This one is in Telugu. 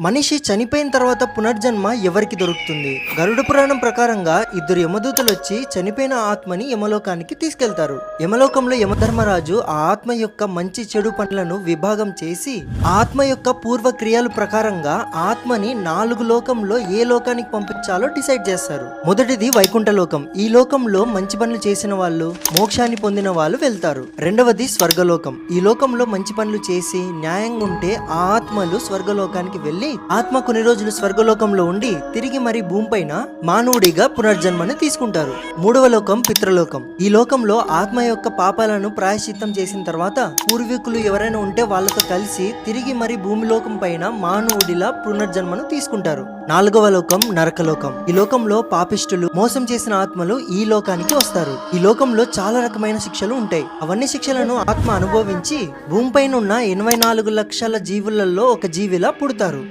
మనిషి చనిపోయిన తర్వాత పునర్జన్మ ఎవరికి దొరుకుతుంది? గరుడ పురాణం ప్రకారంగా ఇద్దరు యమదూతలు వచ్చి చనిపోయిన ఆత్మని యమలోకానికి తీసుకెళ్తారు. యమలోకంలో యమధర్మరాజు ఆ ఆత్మ యొక్క మంచి చెడు పనులను విభాగం చేసి ఆత్మ యొక్క పూర్వ క్రియల ప్రకారంగా ఆత్మని నాలుగు లోకంలో ఏ లోకానికి పంపించాలో డిసైడ్ చేస్తారు. మొదటిది వైకుంఠ లోకం ఈ లోకంలో మంచి పనులు చేసిన వాళ్ళు మోక్షాన్ని పొందిన వాళ్ళు వెళ్తారు. రెండవది స్వర్గలోకం. ఈ లోకంలో మంచి పనులు చేసి న్యాయంగా ఉంటే ఆ ఆత్మలు స్వర్గలోకానికి వెళ్ళి ఆత్మ కొన్ని రోజులు స్వర్గలోకంలో ఉండి తిరిగి మరి భూమిపైన మానవుడిగా పునర్జన్మను తీసుకుంటారు. మూడవ లోకం పితృలోకం. ఈ లోకంలో ఆత్మ యొక్క పాపాలను ప్రాయశ్చిత్తం చేసిన తర్వాత పూర్వీకులు ఎవరైనా ఉంటే వాళ్ళతో కలిసి తిరిగి మరి భూమిలోకం పైన మానవుడిలా పునర్జన్మను తీసుకుంటారు. నాలుగవ లోకం నరకలోకం ఈ లోకంలో పాపిష్టులు మోసం చేసిన ఆత్మలు ఈ లోకానికి వస్తారు. ఈ లోకంలో చాలా రకమైన శిక్షలు ఉంటాయి. అవన్నీ శిక్షలను ఆత్మ అనుభవించి భూమిపైన ఉన్న ఎనభై నాలుగు లక్షల జీవులలో ఒక జీవిలా పుడతారు.